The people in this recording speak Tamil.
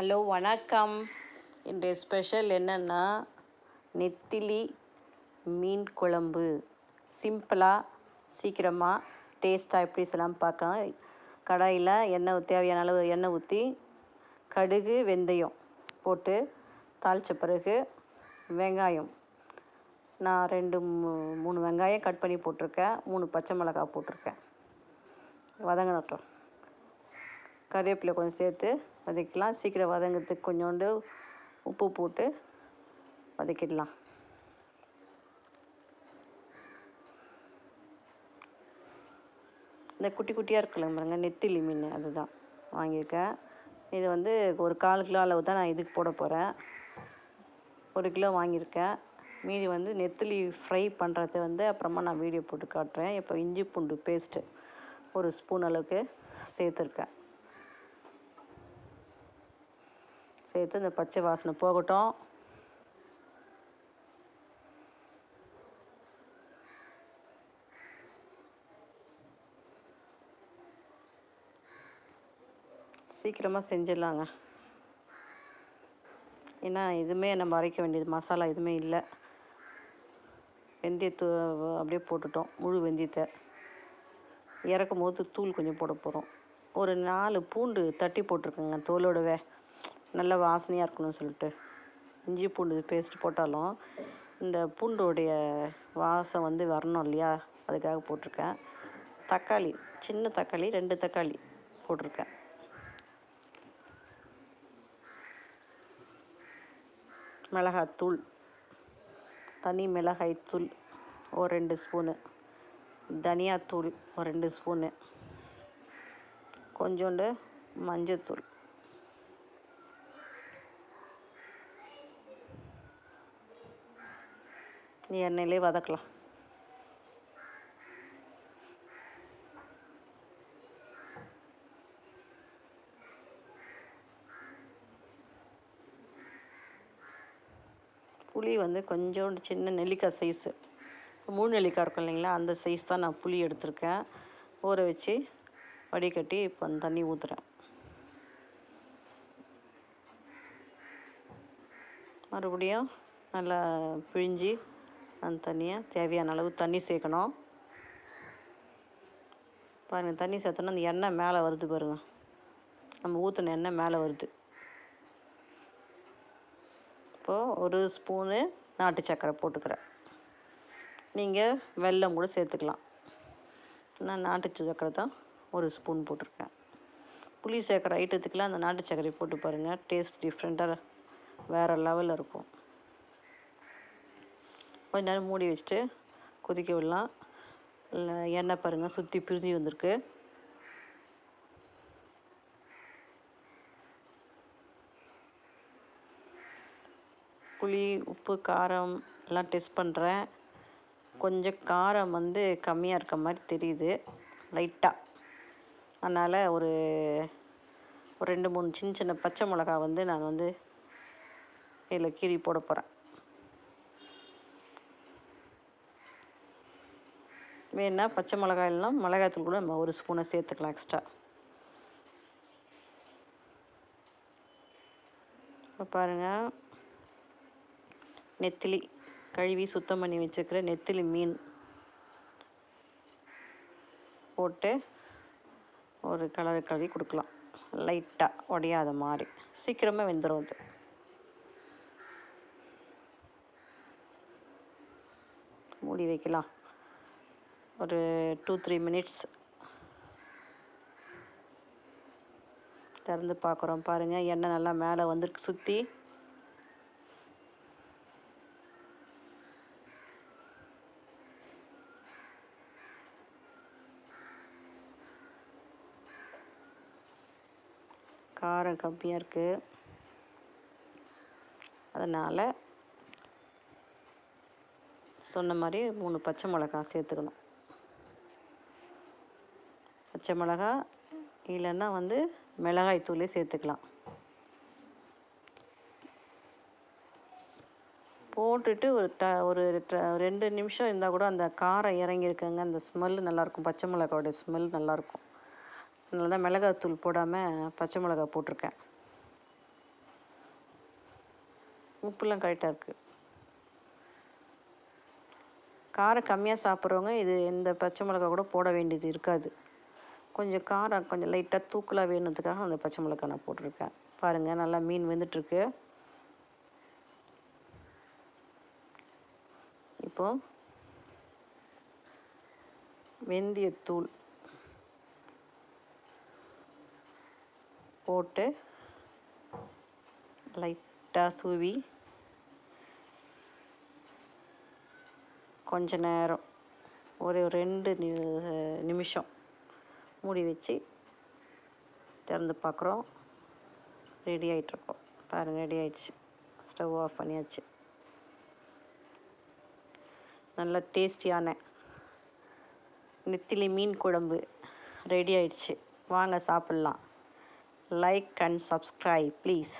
ஹலோ வணக்கம். இன்றைய ஸ்பெஷல் என்னென்னா நெத்திலி மீன் குழம்பு. சிம்பிளாக சீக்கிரமாக டேஸ்ட்டாக எப்படி செய்யலாம் பார்க்கலாம். கடாயில் எண்ணெய் தேவையான அளவு எண்ணெய் ஊற்றி கடுகு வெந்தயம் போட்டு தாளித்த பிறகு வெங்காயம். நான் ரெண்டு மூ மூணு வெங்காயம் கட் பண்ணி போட்டிருக்கேன். மூணு பச்சை மிளகாய் போட்டிருக்கேன். வதங்கட்டும் கருவேப்பிலை கொஞ்சம் சேர்த்து வதக்கிக்கலாம். சீக்கிரம் வதங்கிறதுக்கு கொஞ்சோண்டு உப்பு போட்டு வதக்கிடலாம். இந்த குட்டி குட்டியாக இருக்குல்ல பாருங்க நெத்திலி மீன் அதுதான் வாங்கியிருக்கேன். இது வந்து ஒரு கால் கிலோ அளவு தான் நான் இதுக்கு போட போகிறேன் ஒரு கிலோ வாங்கியிருக்கேன். மீதி வந்து நெத்திலி ஃப்ரை பண்ணுறது வந்து அப்புறமா நான் வீடியோ போட்டு காட்டுறேன். இப்போ இஞ்சி பூண்டு பேஸ்ட்டு ஒரு ஸ்பூன் அளவுக்கு சேர்த்துருக்கேன். சேர்த்து இந்த பச்சை வாசனை போகட்டும். சீக்கிரமாக செஞ்சிடலாங்க. ஏன்னா எதுவுமே நம்ம அரைக்க வேண்டியது மசாலா எதுவுமே இல்லை. வெந்தயத்து அப்படியே போட்டுட்டோம் முழு வெந்தயத்தை. இறக்கும் போது தூள் கொஞ்சம் போட போகிறோம் ஒரு நாலு பூண்டு தட்டி போட்டிருக்கேங்க தோலோடவே. நல்ல வாசனையாக இருக்கணும்னு சொல்லிட்டு. இஞ்சி பூண்டு பேஸ்ட் போட்டாலும் இந்த பூண்டோடைய வாசம் வந்து வரணும் இல்லையா? அதுக்காக போட்டிருக்கேன். தக்காளி சின்ன தக்காளி ரெண்டு தக்காளி போட்டிருக்கேன். மிளகாத்தூள் தனி மிளகாய்த்தூள் ஒரு ரெண்டு ஸ்பூனு. தனியாத்தூள் ஒரு ரெண்டு ஸ்பூனு. கொஞ்சோண்டு மஞ்சத்தூள். எண்ணெயிலே வதக்கலாம். புளி வந்து கொஞ்சோண்டு சின்ன நெல்லிக்காய் சைஸு மூணு நெல்லிக்காய் இருக்கும் இல்லைங்களா? அந்த சைஸ் தான் நான் புளி எடுத்திருக்கேன். ஊற வச்சு வடிகட்டி இப்போ அந்த தண்ணி ஊற்றுறேன் மறுபடியும் நல்லா பிழிஞ்சு அந்த தண்ணியை தேவையான அளவு தண்ணி சேர்க்கணும். பாருங்கள் தண்ணி சேர்த்தோன்னா அந்த எண்ணெய் மேலே வருது பாருங்கள் நம்ம ஊற்றின எண்ணெய் மேலே வருது. இப்போது ஒரு ஸ்பூனு நாட்டு சர்க்கரை போட்டுக்கிறேன். நீங்கள் வெல்லம் கூட சேர்த்துக்கலாம். நான் நாட்டு சர்க்கரை தான் ஒரு ஸ்பூன் போட்டிருக்கேன். புளி சேர்க்குற ஐட்டத்துக்கெலாம் அந்த நாட்டு சர்க்கரை போட்டு பாருங்கள் டேஸ்ட் டிஃப்ரெண்ட்டாக வேறு லெவலில் இருக்கும். கொஞ்ச நேரம் மூடி வச்சுட்டு கொதிக்க விடலாம். இல்லை எண்ணெய் பாருங்கள் சுற்றி பிரிஞ்சு வந்திருக்கு. புளி உப்பு காரம் எல்லாம் டெஸ்ட் பண்ணுறேன் கொஞ்சம் காரம் வந்து கம்மியாக இருக்க மாதிரி தெரியுது. லைட்டாக அதனால் ஒரு ஒரு ரெண்டு மூணு சின்ன சின்ன பச்சை மிளகா வந்து நான் வந்து இதில் கீறி போட போகிறேன் வேணா பச்சை மிளகாய் எல்லாம் மிளகாய்த்தூள் கூட நம்ம ஒரு ஸ்பூனை சேர்த்துக்கலாம் எக்ஸ்ட்ரா இப்போ பாருங்கள் நெத்திலி கழுவி சுத்தம் பண்ணி வச்சுருக்கிற நெத்திலி மீன் போட்டு ஒரு கலர் கழுவி கொடுக்கலாம். லைட்டாக உடையாத மாதிரி. சீக்கிரமாக வெந்துடும் அது. மூடி வைக்கலாம். ஒரு டூ த்ரீ மினிட்ஸ் திறந்து பார்க்குறோம். பாருங்கள் எண்ணெய் நல்லா மேலே வந்துருக்கு சுற்றி காரம் கம்மியாக இருக்குது அதனால் சொன்ன மாதிரி மூணு பச்சை மிளகா சேர்த்துக்கணும். பச்சை மிளகா இல்லைன்னா வந்து மிளகாய் தூளே சேர்த்துக்கலாம். போட்டுட்டு ஒரு ட ஒரு ட ரெண்டு நிமிஷம் இருந்தால் கூட அந்த காரம் இறங்கியிருக்குங்க. அந்த ஸ்மெல்லு நல்லாயிருக்கும். பச்சை மிளகாவோடைய ஸ்மெல் நல்லாயிருக்கும். அதனால தான் மிளகாய் தூள் போடாமல் பச்சை மிளகா போட்டிருக்கேன். உப்புலாம் கரெக்டாக இருக்குது காரம் கம்மியாக சாப்பிட்றவங்க இது இந்த பச்சை மிளகா கூட போட வேண்டியது இருக்காது. கொஞ்சம் காரம் கொஞ்சம் லைட்டாக தூக்கலாக வேணுன்றதுக்காக அந்த பச்சை மிளகா நான் போட்டிருக்கேன். பாருங்கள் நல்லா மீன் வெந்துட்டுருக்கு. இப்போ வெந்தயத்தூள் போட்டு லைட்டாக சூவி கொஞ்ச நேரம் ஒரு ரெண்டு நி நிமிஷம். மூடி வச்சு திறந்து பார்க்குறோம். ரெடி ஆகிட்ருக்கோம் பாருங்கள் ரெடி ஆயிடுச்சு. ஸ்டவ் ஆஃப் பண்ணியாச்சு. நல்ல டேஸ்டியான நெத்திலி மீன் குழம்பு ரெடி ஆயிடுச்சு. வாங்க சாப்பிட்லாம். Like and subscribe please